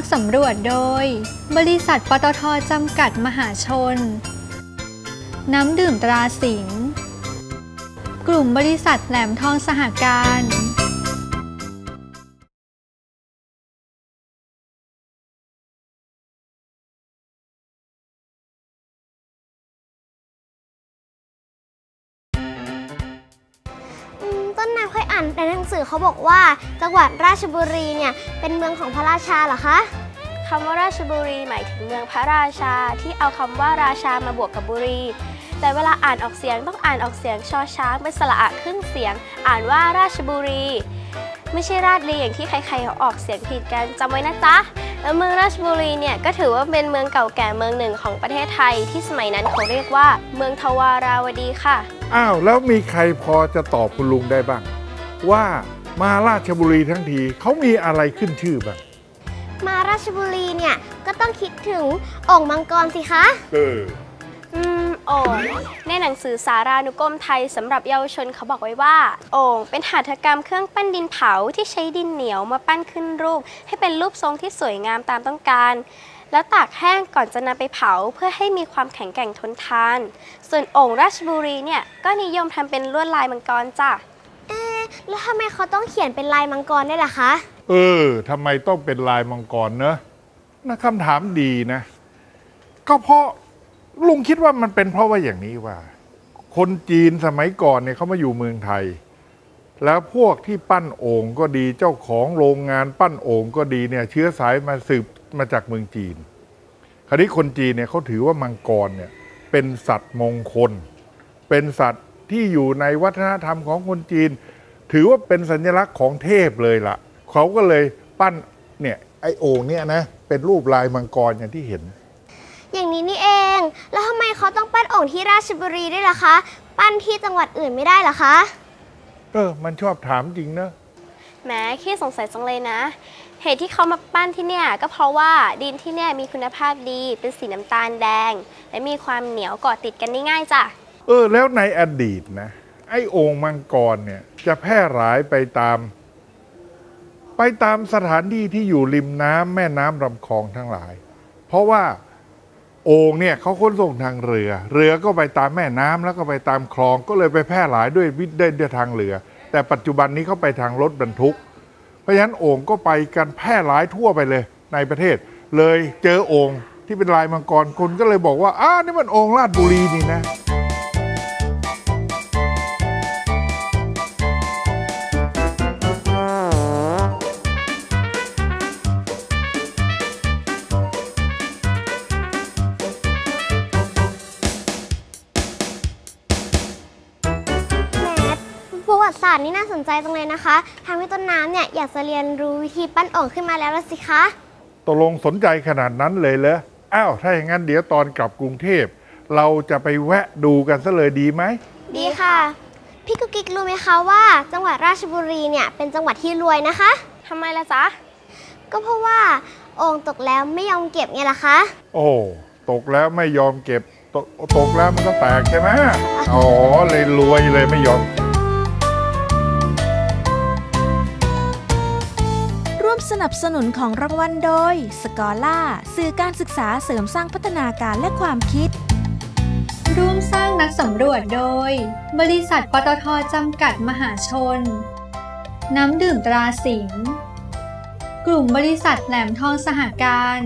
กสำรวจโดย บริษัทปตทจำกัดมหาชน น้ำดื่มตราสิงห์กลุ่มบริษัทแหลมทองสหการ มต้นน้ำเคยอ่านในหนังสือเขาบอกว่าจังหวัดราชบุรีเนี่ยเป็นเมืองของพระราชาเหรอคะคำว่าราชบุรีหมายถึงเมืองพระราชาที่เอาคำว่าราชามาบวกกับบุรี แต่เวลาอ่านออกเสียงต้องอ่านออกเสียงชอช้างเป็นสระอะครึ่งเสียง อ่านว่าราชบุรี ไม่ใช่ราชบุรีอย่างที่ใครๆเขาออกเสียงผิดกันจำไว้นะจ๊ะแล้วเมืองราชบุรีเนี่ยก็ถือว่าเป็นเมืองเก่าแก่เมืองหนึ่งของประเทศไทยที่สมัยนั้นเขาเรียกว่า เมืองทวาราวดีค่ะ อ้าวแล้วมีใครพอจะตอบคุณลุงได้บ้าง ว่ามาราชบุรีทั้งทีเขามีอะไรขึ้นชื่อบ้างมาราชบุรีเนี่ยก็ต้องคิดถึงโอ่งมังกรสิคะเอออืมโอ่งในหนังสือสารานุกรมไทยสำหรับเยาวชนเขาบอกไว้ว่า โอ่งเป็นหัตถกรรมเครื่องปั้นดินเผาที่ใช้ดินเหนียวมาปั้นขึ้นรูป ให้เป็นรูปทรงที่สวยงามตามต้องการ แล้วตากแห้งก่อนจะนำไปเผาเพื่อให้มีความแข็งแกร่งทนทาน ส่วนโอ่งราชบุรีเนี่ยก็นิยมทำเป็นลวดลายมังกรจ้ะเอ๊ะ แล้วทำไมเขาต้องเขียนเป็นลายมังกรได้วยล่ะคะ เออทำไมต้องเป็นลายมังกรเนอะนะคำถามดีนะ ก็เพราะลุงคิดว่ามันเป็นเพราะว่าอย่างนี้ว่า คนจีนสมัยก่อนเนี่ยเขามาอยู่เมืองไทย แล้วพวกที่ปั้นโอ่งก็ดีเจ้าของโรงงานปั้นโอ่งก็ดีเนี่ย เชื้อสายมาสืบมาจากเมืองจีน คราวนี้คนจีนเนี่ยเขาถือว่ามังกรเนี่ย เป็นสัตว์มงคล เป็นสัตว์ที่อยู่ในวัฒนธรรมของคนจีน ถือว่าเป็นสัญลักษณ์ของเทพเลยล่ะ เขาก็เลยปั้นเนี่ยไอ้โอ่งเนี่ยนะ เป็นรูปลายมังกรอย่างที่เห็น อย่างนี้นี่เอง แล้วทำไมเขาต้องปั้นโอ่งที่ราชบุรีด้วยล่ะคะ ปั้นที่จังหวัดอื่นไม่ได้เหรอคะ เออ มันชอบถามจริงนะแหมขี้สงสัยจังเลยนะ เหตุที่เขามาปั้นที่เนี่ยก็เพราะว่าดินที่เนี่ยมีคุณภาพดีเป็นสีน้ำตาลแดง และมีความเหนียวเกาะติดกันได้ง่ายจ้ะ เออ แล้วในอดีตนะ ไอ้โอ่งมังกรเนี่ยจะแพร่หลายไปตาม ไปตามสถานที่ที่อยู่ริมน้ำแม่น้ำลำคลองทั้งหลาย เพราะว่าโอ่งเนี่ยเขาขนส่งทางเรือ เรือก็ไปตามแม่น้ำแล้วก็ไปตามคลองก็เลยไปแพร่หลายด้วยวิทย์ได้วยทางเรือ แต่ปัจจุบันนี้เขาไปทางรถบรรทุก เพราะฉะนั้นโอ่งก็ไปกันแพร่หลายทั่วไปเลยในประเทศ เลยเจอโอ่งที่เป็นลายมังกรคนก็เลยบอกว่าอ้านี่มันโอ่งราชบุรีนี่นะ ประวัติศาสตร์นี่น่าสนใจจังเลยนะคะทำให้ต้นน้ำเนี่ยอยากจะเรียนรู้วิธีปั้นโอ่งขึ้นมาแล้วละสิคะตกลงสนใจขนาดนั้นเลยเหรออ้าวถ้าอย่างนั้นเดี๋ยวตอนกลับกรุงเทพ เราจะไปแวะดูกันซะเลยดีไหมดีค่ะ พี่กุ๊กกิ๊กรู้ไหมคะว่าจังหวัดราชบุรีเนี่ยเป็นจังหวัดที่รวยนะคะทำไมล่ะจ๊ะก็เพราะว่าโอ่งตกแล้วไม่ยอมเก็บไงล่ะคะ โอ้ตกแล้วไม่ยอมเก็บตกตกแล้วมันก็แตกใช่ไหมอ๋อเลยรวยเลยไม่ยอมร่ว สนับสนุนของรางวัลโดย สกอล่าสื่อการศึกษาเสริมสร้างพัฒนาการและความคิด ร่วมสร้างนักสำรวจโดย บริษัทปตทจำกัดมหาชน น้ำดื่มตราสิง กลุ่มบริษัทแหลมทองสหการ